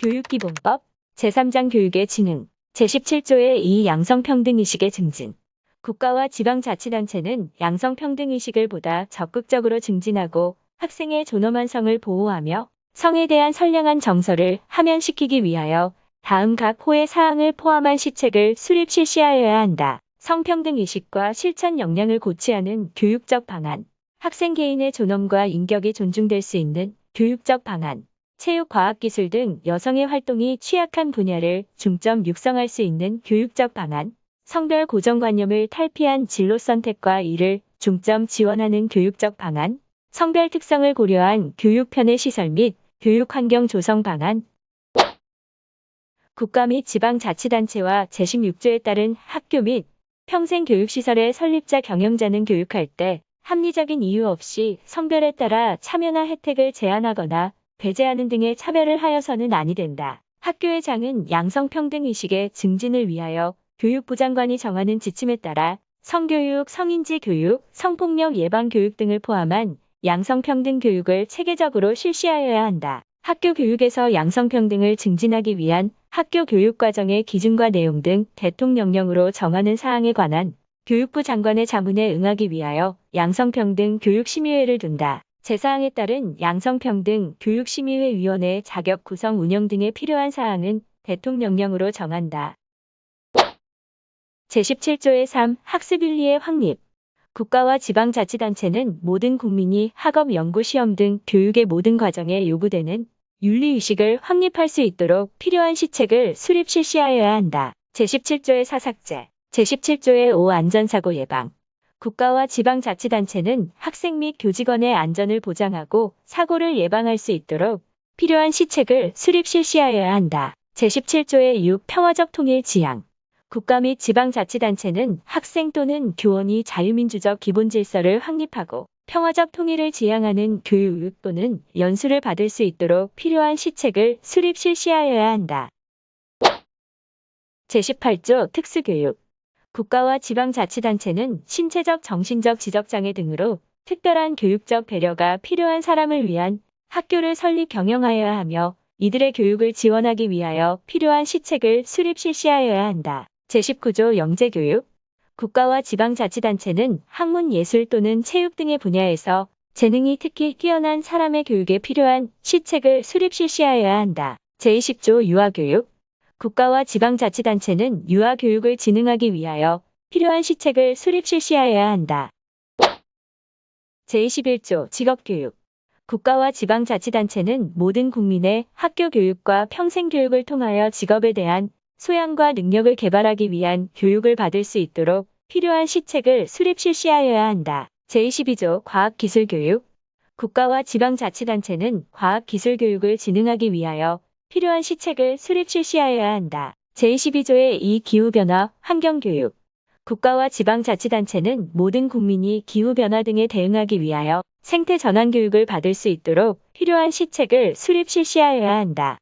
교육기본법, 제3장 교육의 진흥, 제17조의 이 양성평등의식의 증진. 국가와 지방자치단체는 양성평등의식을 보다 적극적으로 증진하고 학생의 존엄한 성을 보호하며 성에 대한 선량한 정서를 하면시키기 위하여 다음 각 호의 사항을 포함한 시책을 수립 실시하여야 한다. 성평등의식과 실천 역량을 고취하는 교육적 방안. 학생 개인의 존엄과 인격이 존중될 수 있는 교육적 방안. 체육, 과학, 기술 등 여성의 활동이 취약한 분야를 중점 육성할 수 있는 교육적 방안. 성별 고정관념을 탈피한 진로 선택과 이를 중점 지원하는 교육적 방안. 성별 특성을 고려한 교육 편의 시설 및 교육 환경 조성 방안. 국가 및 지방자치단체와 제16조에 따른 학교 및 평생교육시설의 설립자 경영자는 교육할 때 합리적인 이유 없이 성별에 따라 참여나 혜택을 제한하거나 배제하는 등의 차별을 하여서는 아니 된다. 학교의 장은 양성평등 의식의 증진을 위하여 교육부 장관이 정하는 지침에 따라 성교육, 성인지 교육, 성폭력 예방 교육 등을 포함한 양성평등 교육을 체계적으로 실시하여야 한다. 학교 교육에서 양성평등을 증진하기 위한 학교 교육 과정의 기준과 내용 등 대통령령으로 정하는 사항에 관한 교육부 장관의 자문에 응하기 위하여 양성평등 교육심의회를 둔다. 제사항에 따른 양성평등 교육심의회 위원회 자격 구성 운영 등에 필요한 사항은 대통령령으로 정한다. 제17조의 3 학습윤리의 확립 국가와 지방자치단체는 모든 국민이 학업, 연구, 시험 등 교육의 모든 과정에 요구되는 윤리의식을 확립할 수 있도록 필요한 시책을 수립 실시하여야 한다. 제17조의 사삭제, 제17조의 5 안전사고 예방. 국가와 지방자치단체는 학생 및 교직원의 안전을 보장하고 사고를 예방할 수 있도록 필요한 시책을 수립 실시하여야 한다. 제17조의 6 평화적 통일 지향. 국가 및 지방자치단체는 학생 또는 교원이 자유민주적 기본 질서를 확립하고 평화적 통일을 지향하는 교육 또는 연수를 받을 수 있도록 필요한 시책을 수립 실시하여야 한다. 제18조 특수교육 국가와 지방자치단체는 신체적, 정신적 지적장애 등으로 특별한 교육적 배려가 필요한 사람을 위한 학교를 설립 경영하여야 하며 이들의 교육을 지원하기 위하여 필요한 시책을 수립 실시하여야 한다. 제19조 영재교육 국가와 지방자치단체는 학문 예술 또는 체육 등의 분야에서 재능이 특히 뛰어난 사람의 교육에 필요한 시책을 수립 실시하여야 한다. 제20조 유아교육 국가와 지방자치단체는 유아 교육을 진흥하기 위하여 필요한 시책을 수립 실시하여야 한다. 제21조 직업교육 국가와 지방자치단체는 모든 국민의 학교 교육과 평생교육을 통하여 직업에 대한 소양과 능력을 개발하기 위한 교육을 받을 수 있도록 필요한 시책을 수립 실시하여야 한다. 제22조 과학기술교육 국가와 지방자치단체는 과학기술교육을 진흥하기 위하여 필요한 시책을 수립 실시하여야 한다. 제22조의 이 기후변화, 환경교육 국가와 지방자치단체는 모든 국민이 기후변화 등에 대응하기 위하여 생태 전환 교육을 받을 수 있도록 필요한 시책을 수립 실시하여야 한다.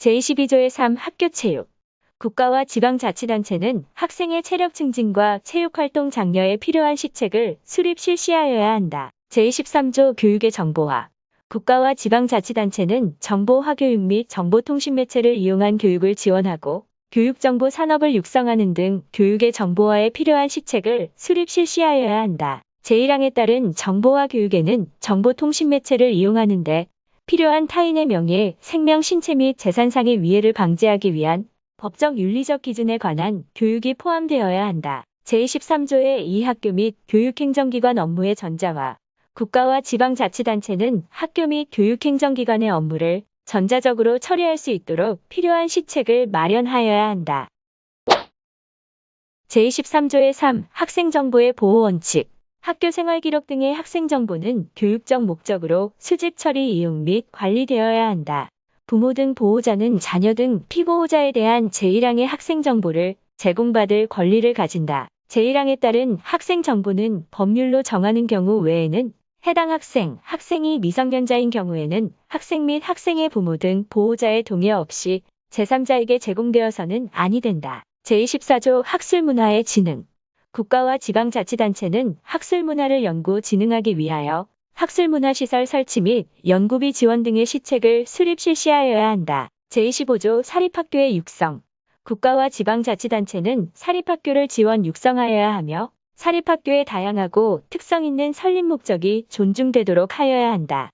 제22조의 3 학교 체육 국가와 지방자치단체는 학생의 체력 증진과 체육활동 장려에 필요한 시책을 수립 실시하여야 한다. 제23조 교육의 정보화 국가와 지방자치단체는 정보 화 교육 및 정보통신 매체를 이용한 교육을 지원하고 교육정보 산업을 육성하는 등 교육의 정보화에 필요한 시책을 수립 실시하여야 한다. 제1항에 따른 정보화 교육에는 정보통신 매체를 이용하는데 필요한 타인의 명예, 생명, 신체 및 재산상의 위해를 방지하기 위한 법적 윤리적 기준에 관한 교육이 포함되어야 한다. 제23조의 이 학교 및 교육행정기관 업무의 전자화 국가와 지방자치단체는 학교 및 교육행정기관의 업무를 전자적으로 처리할 수 있도록 필요한 시책을 마련하여야 한다. 제23조의 3 학생정보의 보호원칙 학교 생활기록 등의 학생정보는 교육적 목적으로 수집 처리 이용 및 관리되어야 한다. 부모 등 보호자는 자녀 등 피보호자에 대한 제1항의 학생정보를 제공받을 권리를 가진다. 제1항에 따른 학생정보는 법률로 정하는 경우 외에는 해당 학생, 학생이 미성년자인 경우에는 학생 및 학생의 부모 등 보호자의 동의 없이 제3자에게 제공되어서는 아니 된다. 제24조 학술문화의 진흥 국가와 지방자치단체는 학술문화를 연구 진흥하기 위하여 학술문화시설 설치 및 연구비 지원 등의 시책을 수립 실시하여야 한다. 제25조 사립학교의 육성. 국가와 지방자치단체는 사립학교를 지원 육성하여야 하며 사립학교의 다양하고 특성 있는 설립 목적이 존중되도록 하여야 한다.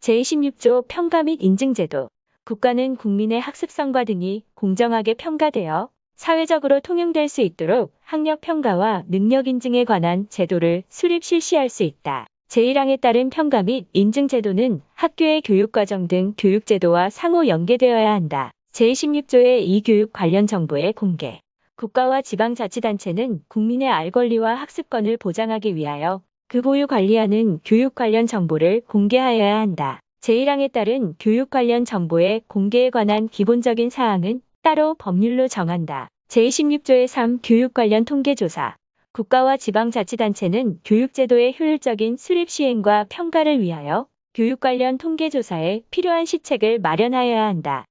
제26조 평가 및 인증제도. 국가는 국민의 학습성과 등이 공정하게 평가되어 사회적으로 통용될 수 있도록 학력 평가와 능력 인증에 관한 제도를 수립 실시할 수 있다. 제1항에 따른 평가 및 인증 제도는 학교의 교육과정 등 교육제도와 상호 연계되어야 한다. 제16조의 이 교육 관련 정보의 공개. 국가와 지방자치단체는 국민의 알 권리와 학습권을 보장하기 위하여 그 보유 관리하는 교육 관련 정보를 공개하여야 한다. 제1항에 따른 교육 관련 정보의 공개에 관한 기본적인 사항은 따로 법률로 정한다. 제26조의 3 교육 관련 통계조사. 국가와 지방자치단체는 교육제도의 효율적인 수립 시행과 평가를 위하여 교육 관련 통계조사에 필요한 시책을 마련하여야 한다.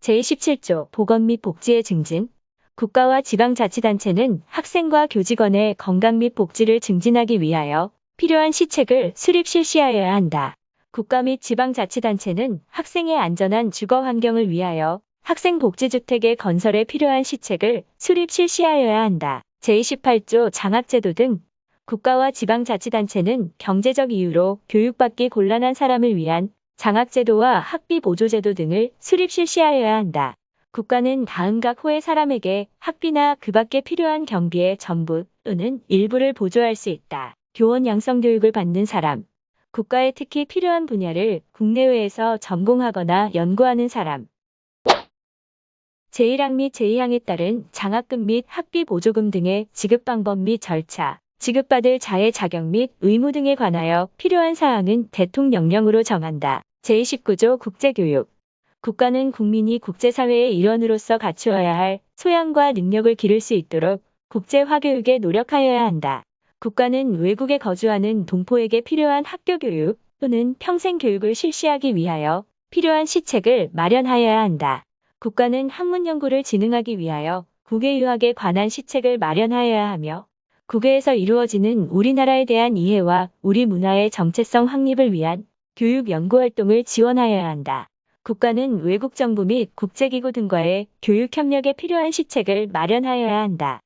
제27조 보건 및 복지의 증진. 국가와 지방자치단체는 학생과 교직원의 건강 및 복지를 증진하기 위하여 필요한 시책을 수립 실시하여야 한다. 국가 및 지방자치단체는 학생의 안전한 주거 환경을 위하여 학생복지주택의 건설에 필요한 시책을 수립 실시하여야 한다. 제28조 장학제도 등 국가와 지방자치단체는 경제적 이유로 교육받기 곤란한 사람을 위한 장학제도와 학비 보조제도 등을 수립 실시하여야 한다. 국가는 다음 각 호의 사람에게 학비나 그 밖에 필요한 경비의 전부 또는 일부를 보조할 수 있다. 교원 양성 교육을 받는 사람, 국가에 특히 필요한 분야를 국내외에서 전공하거나 연구하는 사람, 제1항 및 제2항에 따른 장학금 및 학비 보조금 등의 지급 방법 및 절차, 지급받을 자의 자격 및 의무 등에 관하여 필요한 사항은 대통령령으로 정한다. 제29조 국제교육. 국가는 국민이 국제사회의 일원으로서 갖추어야 할 소양과 능력을 기를 수 있도록 국제화교육에 노력하여야 한다. 국가는 외국에 거주하는 동포에게 필요한 학교 교육 또는 평생 교육을 실시하기 위하여 필요한 시책을 마련하여야 한다. 국가는 학문 연구를 진흥하기 위하여 국외 유학에 관한 시책을 마련하여야 하며 국외에서 이루어지는 우리나라에 대한 이해와 우리 문화의 정체성 확립을 위한 교육 연구 활동을 지원하여야 한다. 국가는 외국 정부 및 국제기구 등과의 교육 협력에 필요한 시책을 마련하여야 한다.